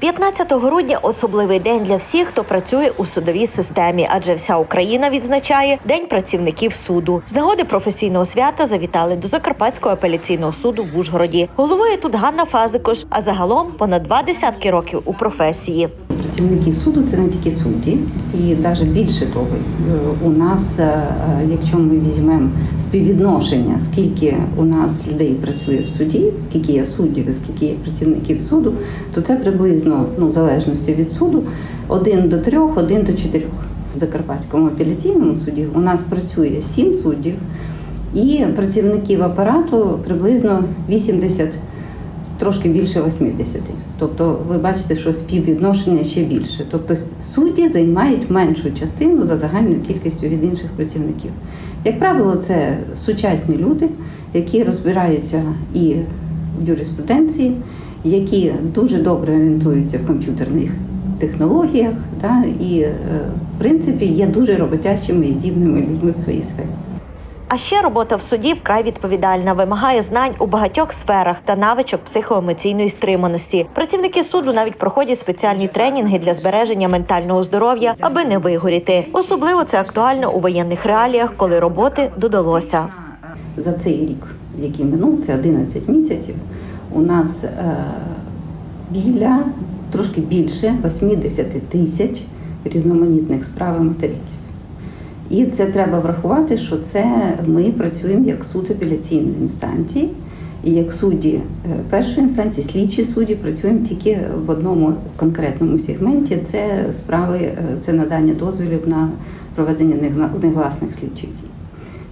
15 грудня особливий день для всіх, хто працює у судовій системі, адже вся Україна відзначає День працівників суду. З нагоди професійного свята завітали до Закарпатського апеляційного суду в Ужгороді. Головує тут Ганна Фазикош, а загалом понад два десятки років у професії. Працівники суду це не тільки судді, і навіть більше того, е, у нас, е, е, якщо ми візьмемо співвідношення, скільки у нас людей працює в суді, скільки є суддів і скільки є працівників суду, то це приблизно, ну в залежності від суду, один до трьох, один до чотирьох. В Закарпатському апеляційному суді у нас працює сім суддів, і працівників апарату приблизно 80 трошки більше 80. Тобто ви бачите, що співвідношення ще більше. Тобто судді займають меншу частину за загальною кількістю від інших працівників. Як правило, це сучасні люди, які розбираються і в юриспруденції, які дуже добре орієнтуються в комп'ютерних технологіях, да, і, е, в принципі, є дуже роботячими і здібними людьми в своїй сфері. А ще робота в суді вкрай відповідальна, вимагає знань у багатьох сферах та навичок психоемоційної стриманості. Працівники суду навіть проходять спеціальні тренінги для збереження ментального здоров'я, аби не вигоріти. Особливо це актуально у воєнних реаліях, коли роботи додалося. За цей рік, який минув, це 11 місяців, у нас е, біля трошки більше 80 тисяч різноманітних справ і матеріалів. І це треба врахувати, що це ми працюємо як суд апеляційної інстанції, і як судді е, першої інстанції, слідчі судді працюємо тільки в одному конкретному сегменті. Це справи, е, це надання дозволів на проведення негласних слідчих дій.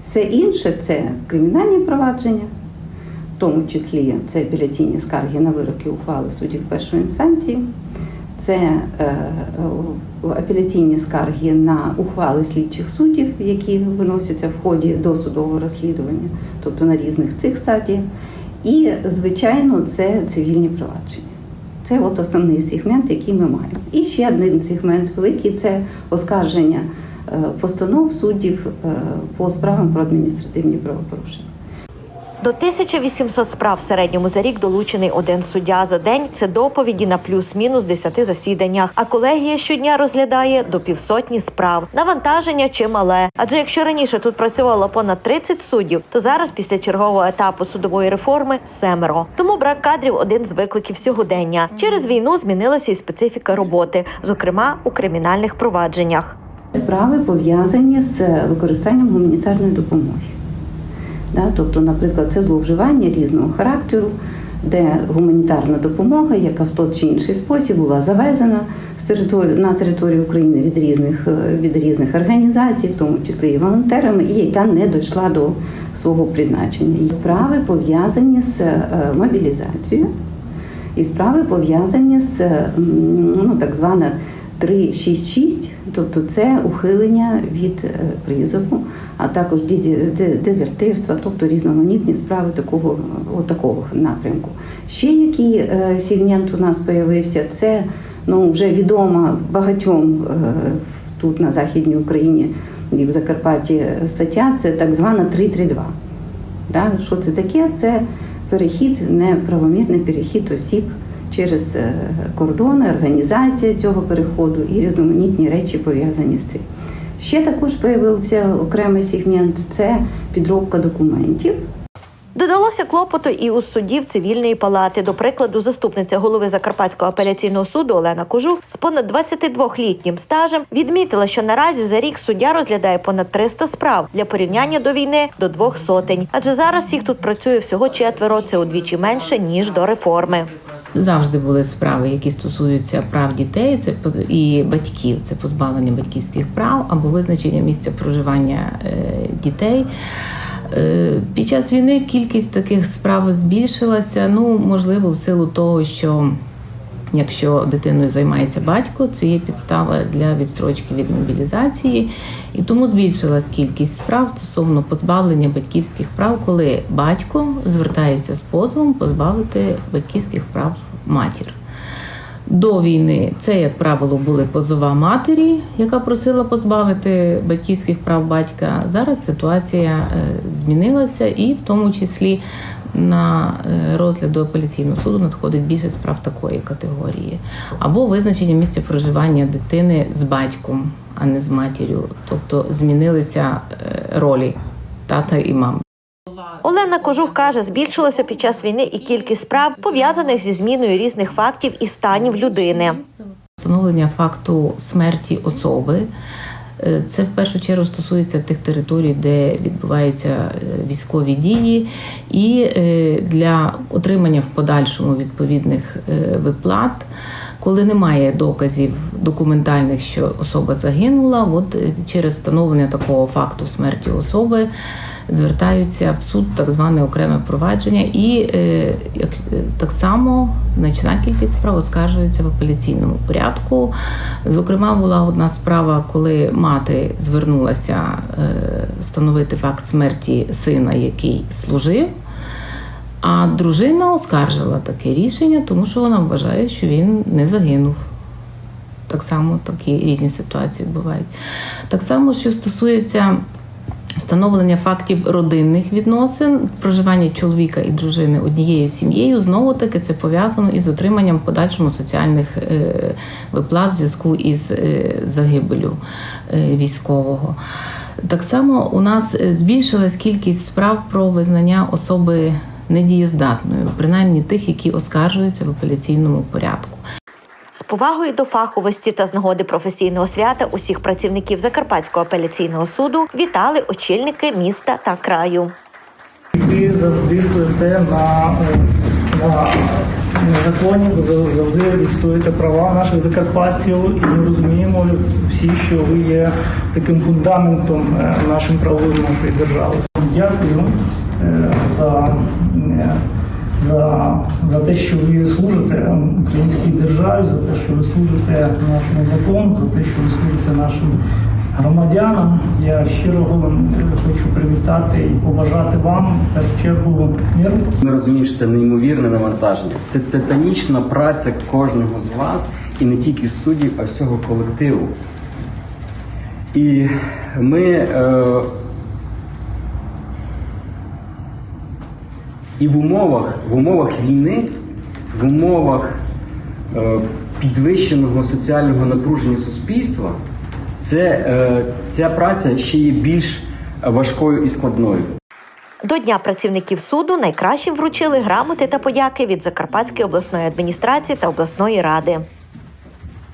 Все інше це кримінальні провадження, в тому числі це апеляційні скарги на вироки ухвали суддів першої інстанції, це е, апеляційні скарги на ухвали слідчих суддів, які виносяться в ході досудового розслідування, тобто на різних цих стадіях. І, звичайно, це цивільні провадження. Це от основний сегмент, який ми маємо. І ще один сегмент великий це оскарження е, постанов суддів е, по справам про адміністративні правопорушення. До 1800 справ в середньому за рік долучений один суддя за день. Це доповіді на плюс-мінус 10 засіданнях. А колегія щодня розглядає до півсотні справ. Навантаження чимале. Адже якщо раніше тут працювало понад 30 суддів, то зараз після чергового етапу судової реформи семеро. Тому брак кадрів один з викликів сьогодення. Через війну змінилася і специфіка роботи, зокрема у кримінальних провадженнях. Справи пов'язані з використанням гуманітарної допомоги. Да, тобто, наприклад, це зловживання різного характеру, де гуманітарна допомога, яка в той чи інший спосіб була завезена з території на територію України від різних е, від різних організацій, в тому числі і волонтерами, і яка не дійшла до свого призначення. І справи пов'язані з е, мобілізацією, і справи пов'язані з ну, так звана 366, тобто це ухилення від е, призову, а також дезертирства, тобто різноманітні справи такого, от такого напрямку. Ще який е, сегмент у нас з'явився, це ну, вже відома багатьом е, тут на Західній Україні і в Закарпатті стаття, це так звана 332. Да? Що це таке? Це перехід, неправомірний перехід осіб через е, кордони, організація цього переходу і різноманітні речі пов'язані з цим. Ще також з'явився окремий сегмент це підробка документів. Додалося клопоту і у суддів цивільної палати. До прикладу, заступниця голови Закарпатського апеляційного суду Олена Кожух з понад 22-літнім стажем відмітила, що наразі за рік суддя розглядає понад 300 справ для порівняння до війни до двох сотень. Адже зараз їх тут працює всього четверо. Це удвічі менше ніж до реформи. Завжди були справи, які стосуються прав дітей, це і батьків, це позбавлення батьківських прав або визначення місця проживання е, дітей. Е, Під час війни кількість таких справ збільшилася. Ну, можливо, в силу того, що якщо дитиною займається батько, це є підстава для відстрочки від мобілізації, і тому збільшилась кількість справ стосовно позбавлення батьківських прав, коли батько звертається з позовом позбавити батьківських прав матір. До війни це, як правило, були позова матері, яка просила позбавити батьківських прав батька. Зараз ситуація е, змінилася, і в тому числі на е, розгляд до апеляційного суду надходить більше справ такої категорії, або визначення місця проживання дитини з батьком, а не з матір'ю. Тобто змінилися е, ролі тата і мами. Олена Кожух каже, збільшилася під час війни і кількість справ пов'язаних зі зміною різних фактів і станів людини. Встановлення факту смерті особи. Е, Це в першу чергу стосується тих територій, де відбуваються е, військові дії, і е, для отримання в подальшому відповідних виплат, коли немає доказів документальних, що особа загинула, от е, через встановлення такого факту смерті особи звертаються в суд так зване окреме провадження, і е, як, е, так само значна кількість справ оскаржується в апеляційному порядку. Зокрема, була одна справа, коли мати звернулася встановити факт смерті сина, який служив. А дружина оскаржила таке рішення, тому що вона вважає, що він не загинув. Так само такі різні ситуації бувають. Так само, що стосується встановлення фактів родинних відносин, проживання чоловіка і дружини однією сім'єю, знову таки це пов'язано із отриманням подальшому соціальних е, виплат в зв'язку із е, загибелю е, військового. Так само у нас збільшилась кількість справ про визнання особи недієздатною, принаймні тих, які оскаржуються в апеляційному порядку. З повагою до фаховості та з нагоди професійного свята усіх працівників Закарпатського апеляційного суду вітали очільники міста та краю. Ви завжди стоїте на, е, на, на законі, ви завжди відстоїте права наших закарпатців, і ми розуміємо всі, що ви є таким фундаментом е, нашим правовим нашої держави. Дякую за, е, за, за те, що ви служите українській державі, за те, що ви служите нашому закону, за те, що ви служите нашим громадянам. Я щиро е, хочу привітати і побажати вам в першу чергу миру. Ми розуміємо, що це неймовірне навантаження. Це титанічна праця кожного з вас, і не тільки суддів, а всього колективу. І ми. Е, і в умовах, в умовах війни, в умовах е, підвищеного соціального напруження суспільства, це, е, ця праця ще є більш важкою і складною. До Дня працівників суду найкращим вручили грамоти та подяки від Закарпатської обласної адміністрації та обласної ради.